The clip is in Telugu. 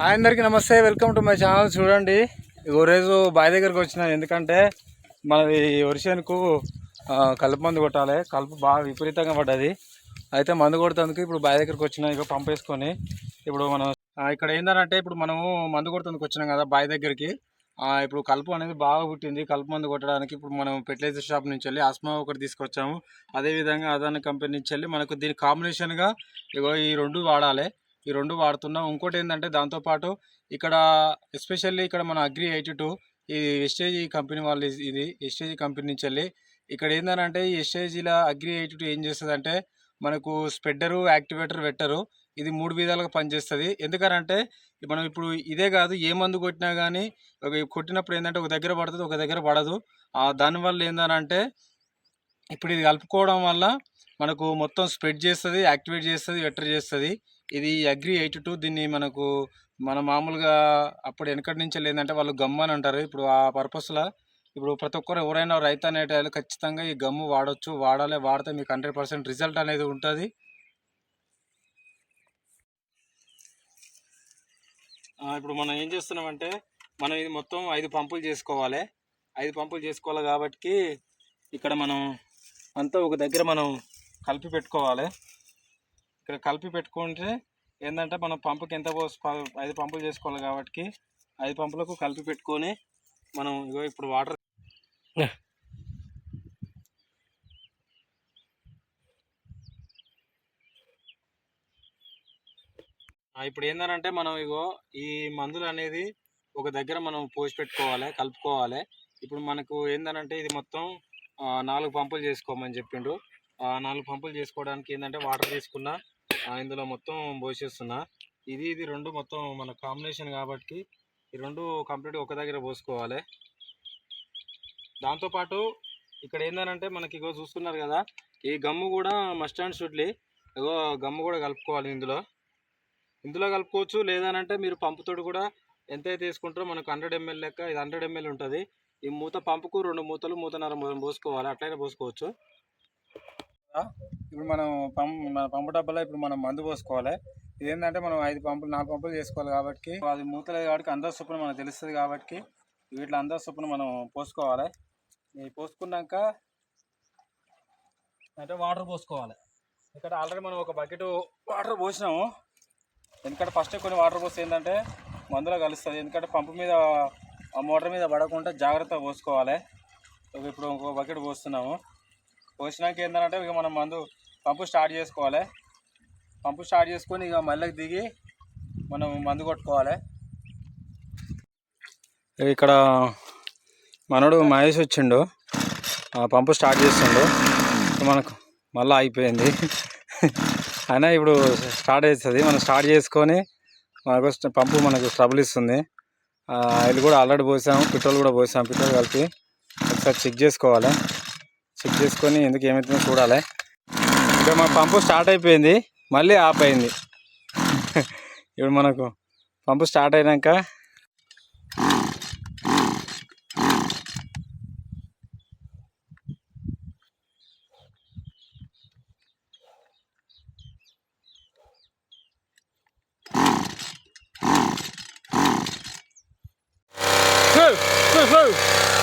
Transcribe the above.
హాయ్ అందరికీ నమస్తే వెల్కమ్ టు మై ఛానల్. చూడండి ఓ రోజు బావి దగ్గరికి వచ్చినాను ఎందుకంటే మనది వరిసేనుకు కలుపు మందు కొట్టాలి. కలుపు బాగా విపరీతంగా పడ్డది. అయితే మందు కొడుతందుకు ఇప్పుడు బావి దగ్గరికి వచ్చిన ఇక పంపేసుకొని ఇప్పుడు మనం ఇక్కడ ఏంటంటే ఇప్పుడు మనము మందు కొడుతుందుకు వచ్చినాం కదా బావి దగ్గరికి. ఇప్పుడు కలుపు అనేది బాగా పుట్టింది. కలుపు మందు కొట్టడానికి ఇప్పుడు మనం ఫెర్టిలైజర్ షాప్ నుంచి వెళ్ళి ఆస్మా ఒకటి తీసుకొచ్చాము. అదేవిధంగా అదాని కంపెనీ నుంచి వెళ్ళి మనకు దీని కాంబినేషన్గా ఇగో ఈ రెండు వాడాలి. ఈ రెండు వాడుతున్నాం. ఇంకోటి ఏంటంటే దాంతోపాటు ఇక్కడ ఎస్పెషల్లీ ఇక్కడ మన అగ్రి ఎయిటీ టూ ఈ ఎస్టేజీ కంపెనీ వాళ్ళు ఇది- ఇది ఎస్టేజీ కంపెనీ నుంచి వెళ్ళి ఇక్కడ ఏంటంటే ఈ ఎస్టేజీల అగ్రి ఎయిటీ టూ ఏం చేస్తుంది అంటే మనకు స్ప్రెడ్డరు యాక్టివేటర్ వెట్టరు ఇది మూడు విధాలుగా పనిచేస్తుంది. ఎందుకనంటే మనం ఇప్పుడు ఇదే కాదు ఏ మందు కొట్టినా కానీ కొట్టినప్పుడు ఏంటంటే ఒక దగ్గర పడుతుంది ఒక దగ్గర పడదు. ఆ దానివల్ల ఏంటంటే ఇప్పుడు ఇది కలుపుకోవడం వల్ల మనకు మొత్తం స్ప్రెడ్ చేస్తుంది యాక్టివేట్ చేస్తుంది వెటర్ చేస్తుంది. ఇది అగ్రి ఎయిటీ టూ దీన్ని మనకు మన మామూలుగా అప్పుడు వెనకటి నుంచి ఏంటంటే వాళ్ళు గమ్ అని అంటారు. ఇప్పుడు ఆ పర్పస్లో ఇప్పుడు ప్రతి ఒక్కరు ఎవరైనా రైతు అనేటాళ్ళు ఖచ్చితంగా ఈ గమ్ము వాడచ్చు వాడాలి వాడితే మీకు హండ్రెడ్ పర్సెంట్ రిజల్ట్ అనేది ఉంటుంది. ఇప్పుడు మనం ఏం చేస్తున్నామంటే మనం ఇది మొత్తం ఐదు పంపులు చేసుకోవాలి. ఐదు పంపులు చేసుకోవాలి కాబట్టి ఇక్కడ మనం అంతా ఒక దగ్గర మనం కలిపి పెట్టుకోవాలి. ఇక్కడ కలిపి పెట్టుకుంటే ఏంటంటే మనం పంపుకి ఎంత పోసి ఐదు పంపులు చేసుకోవాలి కాబట్టి ఐదు పంపులకు కలిపి పెట్టుకొని మనం ఇగో ఇప్పుడు వాటర్ ఇప్పుడు ఏంటంటే మనం ఇగో ఈ మందులు అనేది ఒక దగ్గర మనం పోసి పెట్టుకోవాలి కలుపుకోవాలి. ఇప్పుడు మనకు ఏంటంటే ఇది మొత్తం నాలుగు పంపులు చేసుకోమని చెప్పిండు. నాలుగు పంపులు చేసుకోవడానికి ఏంటంటే వాటర్ తీసుకున్నా ఇందులో మొత్తం పోసేస్తున్నా. ఇది ఇది రెండు మొత్తం మన కాంబినేషన్ కాబట్టి ఈ రెండు కంప్లీట్గా ఒక దగ్గర పోసుకోవాలి. దాంతోపాటు ఇక్కడ ఏంటంటే మనకి ఇగో చూస్తున్నారు కదా ఈ గమ్ము కూడా మస్ట్ అండ్ షుడ్లీ ఇగో గమ్ము కూడా కలుపుకోవాలి ఇందులో. ఇందులో కలుపుకోవచ్చు లేదనంటే మీరు పంపుతోటి కూడా ఎంతైతే తీసుకుంటారో మనకు హండ్రెడ్ ఎంఎల్ లెక్క ఇది హండ్రెడ్ ఎంఎల్ ఉంటుంది. ఈ మూత పంపుకు రెండు మూతలు మూతన్నర పోసుకోవాలి. అట్లయినా పోసుకోవచ్చు. ఇప్పుడు మనం పంప్ మన పంపు డబ్బాలో ఇప్పుడు మనం మందు పోసుకోవాలి. ఇదేంటంటే మనం ఐదు పంపులు నాలుగు పంపులు చేసుకోవాలి కాబట్టి అది మూతలేదు కాబట్టి అందాజ చొప్పున మనకు తెలుస్తుంది కాబట్టి వీటిలో అందాజ చొప్పున మనం పోసుకోవాలి. ఇవి పోసుకున్నాక అంటే వాటర్ పోసుకోవాలి. ఇక్కడ ఆల్రెడీ మనం ఒక బకెట్ వాటర్ పోసినాము. ఎందుకంటే ఫస్ట్ కొన్ని వాటర్ పోస్తే ఏంటంటే మందులో కలుస్తుంది. ఎందుకంటే పంపు మీద ఆ మోటార్ మీద పడకుండా జాగ్రత్తగా పోసుకోవాలి. ఇప్పుడు ఇంకో బకెట్ పోస్తున్నాము. పోసినాక ఏంటంటే ఇక మనం మందు పంపు స్టార్ట్ చేసుకోవాలి. పంపు స్టార్ట్ చేసుకొని ఇక మళ్ళీ దిగి మనం మందు కొట్టుకోవాలి. ఇక్కడ మనోడు మహేష్ వచ్చిండు. ఆ పంపు స్టార్ట్ చేస్తుండు. మనకు మళ్ళీ అయిపోయింది. అయినా ఇప్పుడు స్టార్ట్ అవుతుంది మనం స్టార్ట్ చేసుకొని మనకు పంపు మనకు ట్రబుల్ ఇస్తుంది. ఆయిల్ కూడా ఆల్రెడీ పోసాము. పెట్రోల్ కూడా పోసాము. పెట్రోల్ కలిపి ఒకసారి చెక్ చేసుకోవాలి. చెక్ చేసుకొని ఎందుకు ఏమవుతుందో చూడాలి. ఇక్కడ మా పంపు స్టార్ట్ అయిపోయింది. మళ్ళీ ఆఫ్ అయింది. ఇప్పుడు మనకు పంపు స్టార్ట్ అయినాక Go!